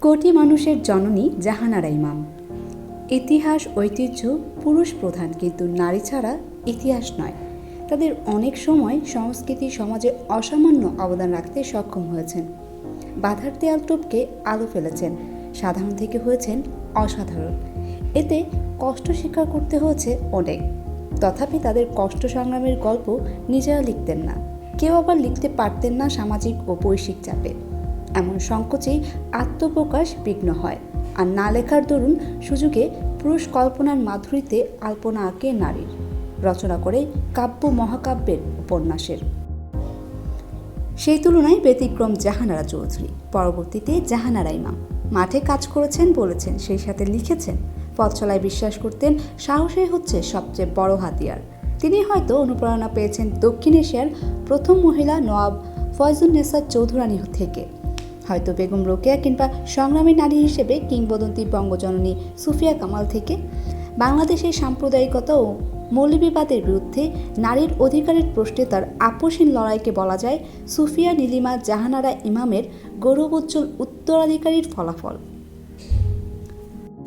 কোটি মানুষের জননী জাহানারা ইমাম। ইতিহাস, ঐতিহ্য, পুরুষ প্রধান, কিন্তু নারী ছাড়া ইতিহাস নয়। তাদের অনেক সময় সংস্কৃতি সমাজে অসামান্য অবদান রাখতে সক্ষম হয়েছেন। বাধার দেয়াল টপকে আলো ফেলেছেন। সাধারণ থেকে হয়েছেন অসাধারণ। এতে কষ্ট স্বীকার করতে হয়েছে অনেক। তথাপি তাদের কষ্ট সংগ্রামের গল্প নিজেরা লিখতেন না। কেউ আবার লিখতে পারতেন না সামাজিক ও বৈশ্বিক চাপে। এমন সংকোচেই আত্মপ্রকাশ বিঘ্ন হয়। আর না লেখার দরুন সুযোগে পুরুষ কল্পনার মাধুরীতে আলপনা আঁকে নারীর। রচনা করে কাব্য মহাকাব্যের উপন্যাসের। সেই তুলনায় ব্যতিক্রম জাহানারা চৌধুরী। পরবর্তীতে জাহানারা ইমাম। মাঠে কাজ করেছেন বলেছেন, সেই সাথে লিখেছেন। পথচলায় বিশ্বাস করতেন সাহসই হচ্ছে সবচেয়ে বড় হাতিয়ার। তিনি হয়তো অনুপ্রেরণা পেয়েছেন দক্ষিণ এশিয়ার প্রথম মহিলা নওয়াব ফয়জুন্নেসা চৌধুরানী থেকে। হয়তো বেগম রোকেয়া কিংবা সংগ্রামী নারী হিসেবে কিংবদন্তি বঙ্গজননী সুফিয়া কামাল থেকে। বাংলাদেশের সাম্প্রদায়িকতা ও মৌলবিবাদের বিরুদ্ধে নারীর অধিকারের প্রশ্নে তার আপোষহীন লড়াইকে বলা যায় সুফিয়া নীলিমা জাহানারা ইমামের গৌরবোজ্জ্বল উত্তরাধিকারীর ফলাফল।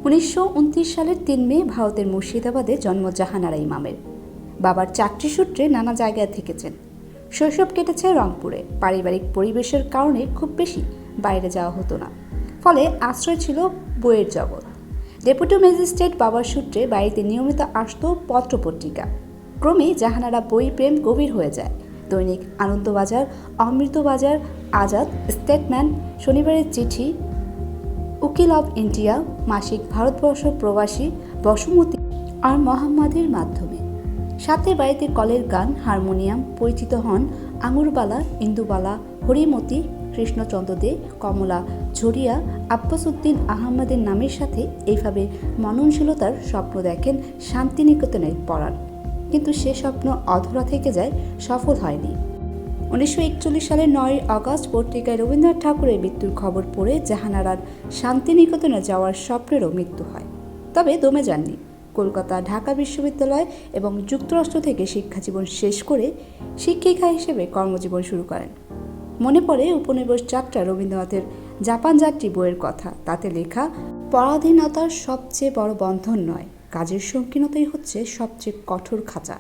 উনিশশো উনত্রিশ সালের তিন মে ভারতের মুর্শিদাবাদে জন্ম জাহানারা ইমামের। বাবার চাকরি সূত্রে নানা জায়গায় থেকেছেন। শৈশব কেটেছে রংপুরে। পারিবারিক পরিবেশের কারণে খুব বেশি বাইরে যাওয়া হতো না। ফলে আশ্রয় ছিল বইয়ের জগৎ। ডেপুটি ম্যাজিস্ট্রেট বাবার সূত্রে বাড়িতে নিয়মিত আসতো পত্রপত্রিকা। ক্রমে জাহানারা বই প্রেম গভীর হয়ে যায়। দৈনিক আনন্দবাজার, অমৃতবাজার, আজাদ, স্টেটম্যান, শনিবারের চিঠি, উকিল অব ইন্ডিয়া, মাসিক ভারতবর্ষ প্রবাসী, বসুমতী আর মোহাম্মদের মাধ্যমে। সাথে বাড়িতে কলের গান, হারমোনিয়াম, পরিচিত হন আঙুরবালা, ইন্দুবালা, হরিমতি কৃষ্ণচন্দ্র দে, কমলা ঝরিয়া আব্বাস উদ্দিন আহমদের নামের সাথে এইভাবে মননশীলতার স্বপ্ন দেখেন শান্তিনিকেতনে পড়ার কিন্তু সে স্বপ্ন অধরা থেকে যায়, সফল হয়নি। উনিশশো একচল্লিশ সালের নয় আগস্ট পত্রিকায় রবীন্দ্রনাথ ঠাকুরের মৃত্যুর খবর পড়ে জাহানারার শান্তিনিকেতনে যাওয়ার স্বপ্নেরও মৃত্যু হয়। তবে দমে যাননি। কলকাতা, ঢাকা বিশ্ববিদ্যালয় এবং যুক্তরাষ্ট্র থেকে শিক্ষাজীবন শেষ করে শিক্ষিকা হিসেবে কর্মজীবন শুরু করেন। মনে পড়ে উপনিবেশ যাত্রা রবীন্দ্রনাথের জাপান যাত্রী বইয়ের কথা। তাতে লেখা, পরাধীনতার সবচেয়ে বড় বন্ধন নয়, কাজের সংকীর্ণতাই হচ্ছে সবচেয়ে কঠোর খাঁচা।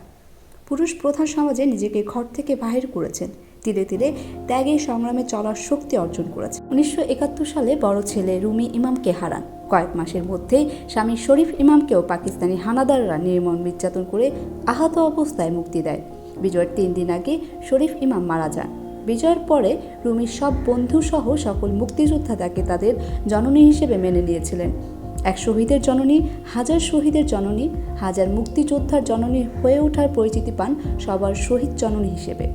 পুরুষ প্রধান সমাজে নিজেকে ঘর থেকে বাহির করেছেন ধীরে ধীরে ত্যাগের সংগ্রামে চলার শক্তি অর্জন করেছেন। উনিশশো একাত্তর সালে বড় ছেলে রুমি ইমামকে হারান। কয়েক মাসের মধ্যেই স্বামী শরীফ ইমামকেও পাকিস্তানি হানাদাররা নির্মম নির্যাতন করে আহত অবস্থায় মুক্তি দেয়। বিজয়ের তিন দিন আগে শরীফ ইমাম মারা যান। বিজয়ের পরে রুমির সব বন্ধুসহ সকল মুক্তিযোদ্ধা তাকে তাদের জননী হিসেবে মেনে নিয়েছিলেন। এক শহীদের জননী, হাজার শহীদের জননী, হাজার মুক্তিযোদ্ধার জননী হয়ে ওঠার পরিচিতি পান সবার শহীদ জননী হিসেবে।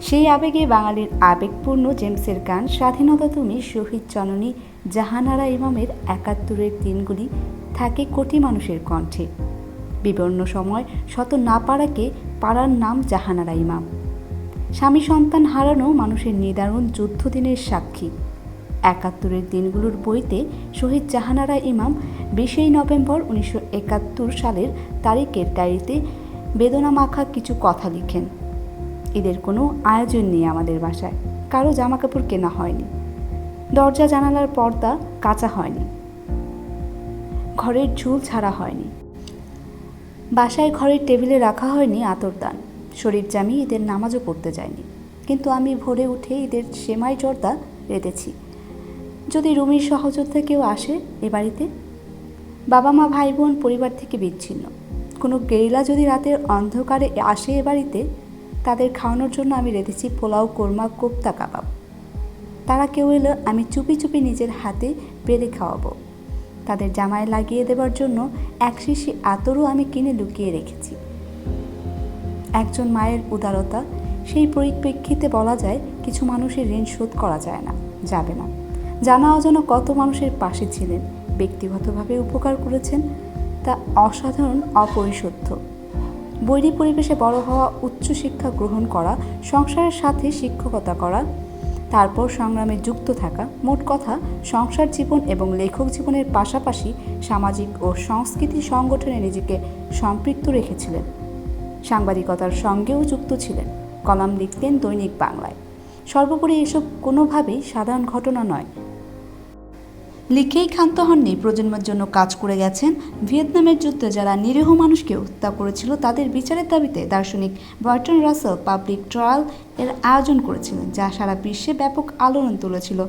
সেই আবেগে বাঙালির আবেগপূর্ণ জেমসের গান, স্বাধীনতা তুমি শহীদ জননী, জাহানারা ইমামের একাত্তরের দিনগুলি, থাকে কোটি মানুষের কণ্ঠে। বিবর্ণ সময় শত না পাড়াকে পাড়ার নাম জাহানারা ইমাম। স্বামী সন্তান হারানো মানুষের নিদারুণ যুদ্ধদিনের সাক্ষী। একাত্তরের দিনগুলোর বইতে শহীদ জাহানারা ইমাম বিশেই নভেম্বর উনিশশো একাত্তর সালের তারিখের ডায়েরিতে বেদনা মাখা কিছু কথা লিখেন। ঈদের কোনো আয়োজন নেই আমাদের বাসায়। কারও জামা কাপড় কেনা হয়নি। দরজা, জানালার পর্দা কাঁচা হয়নি। ঘরের ঝুল ছাড়া হয়নি। বাসায় ঘরের টেবিলে রাখা হয়নি আতরদান শরীর জামি ঈদের নামাজও পড়তে যায়নি কিন্তু আমি ভোরে উঠে ঈদের সেমাই জর্দা রেঁধেছি। যদি রুমির সহযোদ্ধা কেউ আসে এ বাড়িতে? বাবা মা ভাই বোন পরিবার থেকে বিচ্ছিন্ন। কোনো গেরিলা যদি রাতের অন্ধকারে আসে এ বাড়িতে, তাদের খাওয়ানোর জন্য আমি রেঁধেছি পোলাও, কোরমা, কোপ্তা, কাবাব। তারা কেউ এলে, আমি চুপি চুপি নিজের হাতে বেড়ে খাওয়াবো। তাদের জামায় লাগিয়ে দেবার জন্য এক শিশি আতরও আমি কিনে লুকিয়ে রেখেছি। একজন মায়ের উদারতা। সেই পরিপ্রেক্ষিতে বলা যায়, কিছু মানুষের ঋণ শোধ করা যায় না, যাবে না। জানা অজানা কত মানুষের পাশে ছিলেন, ব্যক্তিগতভাবে উপকার করেছেন, তা অসাধারণ অপরিশুদ্ধ বৈরী পরিবেশে বড় হওয়া উচ্চশিক্ষা গ্রহণ করা, সংসারের সাথে শিক্ষকতা করা, তারপর সংগ্রামে যুক্ত থাকা, মোট কথা, সংসার জীবন এবং লেখক জীবনের পাশাপাশি সামাজিক ও সংস্কৃতি সংগঠনে নিজেকে সম্পৃক্ত রেখেছিলেন। সাংবাদিকতার সঙ্গেও যুক্ত ছিলেন। কলাম লিখতেন দৈনিক বাংলায়। সর্বোপরি এসব কোনোভাবেই সাধারণ ঘটনা নয়। লিখেই ক্ষান্ত হননি, প্রজন্মের জন্য কাজ করে গেছেন ভিয়েতনামের যুদ্ধে যারা নিরীহ মানুষকে হত্যা করেছিল, তাদের বিচারের দাবিতে দার্শনিক বার্টন রাসেল পাবলিক ট্রায়াল এর আয়োজন করেছিলেন, যা সারা বিশ্বে ব্যাপক আলোড়ন তুলেছিল।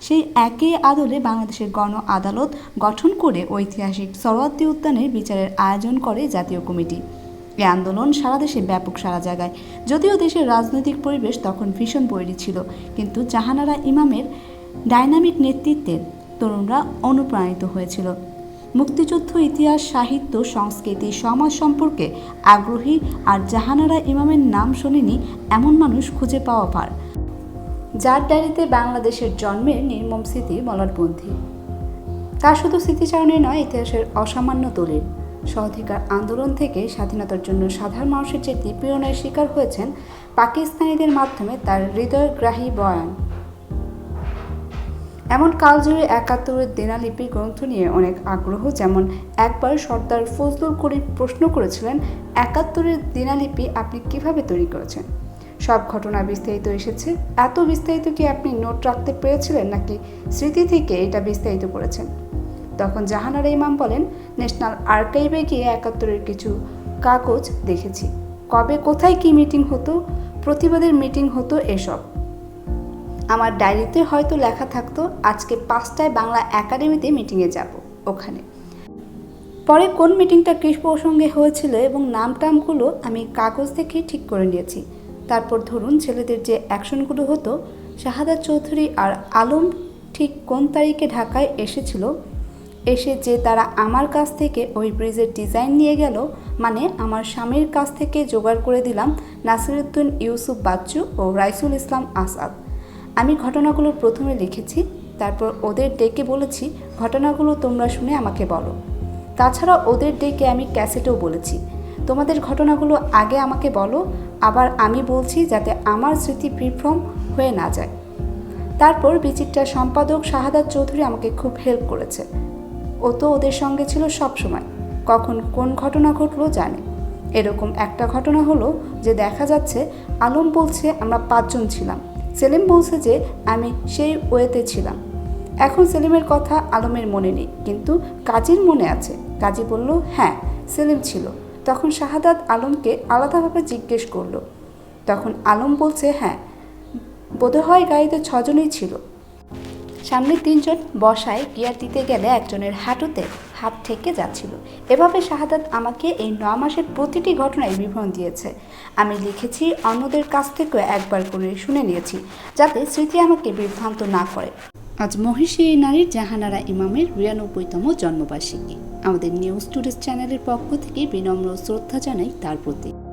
সেই একই আদলে বাংলাদেশের গণ আদালত গঠন করে ঐতিহাসিক সরোয়ার্দী উদ্যানের বিচারের আয়োজন করে জাতীয় কমিটি। এই আন্দোলন সারা দেশে ব্যাপক সারা জায়গায় যদিও দেশের রাজনৈতিক পরিবেশ তখন ভীষণ বৈরী ছিল, কিন্তু জাহানারা ইমামের ডাইনামিক নেতৃত্বের তরুণরা অনুপ্রাণিত হয়েছিল। মুক্তিযুদ্ধ, ইতিহাস, সাহিত্য, সংস্কৃতি, সমাজ সম্পর্কে আগ্রহী আর জাহানারা ইমামের নাম শোনেনি এমন মানুষ খুঁজে পাওয়া পার যার ডায়েরিতে বাংলাদেশের জন্মের নির্মম স্মৃতি মলটবন্ধী তা শুধু স্মৃতিচারণে নয়, ইতিহাসের অসামান্য দলিল। সহধিকার আন্দোলন থেকে স্বাধীনতার জন্য সাধারণ মানুষের যে নিপীড়নের শিকার হয়েছেন, পাকিস্তানিদের মাধ্যমে তার হৃদয়গ্রাহী বয়ান। এমন কালজয়ী একাত্তরের দেনালিপি গ্রন্থ নিয়ে অনেক আগ্রহ, যেমন একবার সর্দার ফজলুল করিম প্রশ্ন করেছিলেন, একাত্তরের দিনালিপি আপনি কীভাবে তৈরি করেছেন? সব ঘটনা বিস্তারিত এসেছে। এত বিস্তারিত কি আপনি নোট রাখতে পেরেছিলেন, নাকি স্মৃতি থেকে এটা বিস্তারিত করেছেন? তখন জাহানারা ইমাম বলেন ন্যাশনাল আর্কাইভে গিয়ে একাত্তরের কিছু কাগজ দেখেছি। কবে কোথায় কি মিটিং হতো, প্রতিবাদের মিটিং হতো এসব। আমার ডায়েরিতে হয়তো লেখা থাকতো, আজকে পাঁচটায় বাংলা একাডেমিতে মিটিংয়ে যাব, ওখানে। পরে কোন মিটিংটা কৃষ প্রসঙ্গে হয়েছিল এবং নাম টামগুলো আমি কাগজ দেখে ঠিক করে নিয়েছি। তারপর ধরুন ছেলেদের যে অ্যাকশনগুলো হতো, শাহাদাত চৌধুরী আর আলম ঠিক কোন তারিখে ঢাকায় এসেছিল এসে যে তারা আমার কাছ থেকে ওই ব্রিজের ডিজাইন নিয়ে গেল মানে আমার স্বামীর কাছ থেকে জোগাড় করে দিলাম নাসিরুদ্দিন ইউসুফ বাচ্চু ও রাইসুল ইসলাম আসাদ। আমি ঘটনাগুলো প্রথমে লিখেছি, তারপর ওদের ডেকে বলেছি, ঘটনাগুলো তোমরা শুনে আমাকে বলো। তাছাড়া ওদের ডেকে আমি ক্যাসেটেও বলেছি, তোমাদের ঘটনাগুলো আগে আমাকে বলো, আবার আমি বলছি যাতে আমার স্মৃতি বিভ্রম হয়ে না যায়। তারপর বিচিত্রার সম্পাদক শাহাদাত চৌধুরী আমাকে খুব হেল্প করেছে। ও তো ওদের সঙ্গে ছিল সব সময়। কখন কোন ঘটনা ঘটলো জানে। এরকম একটা ঘটনা হলো যে দেখা যাচ্ছে আলম বলছে আমরা পাঁচজন ছিলাম। সেলিম বলছে যে আমি সেই ওয়েতে ছিলাম। এখন সেলিমের কথা আলমের মনে নেই, কিন্তু কাজীর মনে আছে। কাজী বলল হ্যাঁ সেলিম ছিল। তখন শাহাদাত আলমকে আলাদাভাবে জিজ্ঞেস করল। তখন আলম বলছে হ্যাঁ বোধহয় গাড়িতে ছজনই ছিল। সামনে তিনজন বসায় গিয়ার দিতে গেলে একজনের হাঁটুতে হাত থেকে যাচ্ছিল। এভাবে শাহাদাত আমাকে এই ন মাসের প্রতিটি ঘটনায় বিবরণ দিয়েছে। আমি লিখেছি, অন্যদের কাছ থেকেও একবার করে শুনে নিয়েছি, যাতে স্মৃতি আমাকে বিভ্রান্ত না করে। আজ মহিষী এই নারীর জাহানারা ইমামের বিরানব্বইতম জন্মবার্ষিকী। আমাদের নিউজ টুডেস চ্যানেলের পক্ষ থেকে বিনম্র শ্রদ্ধা জানাই তার প্রতি।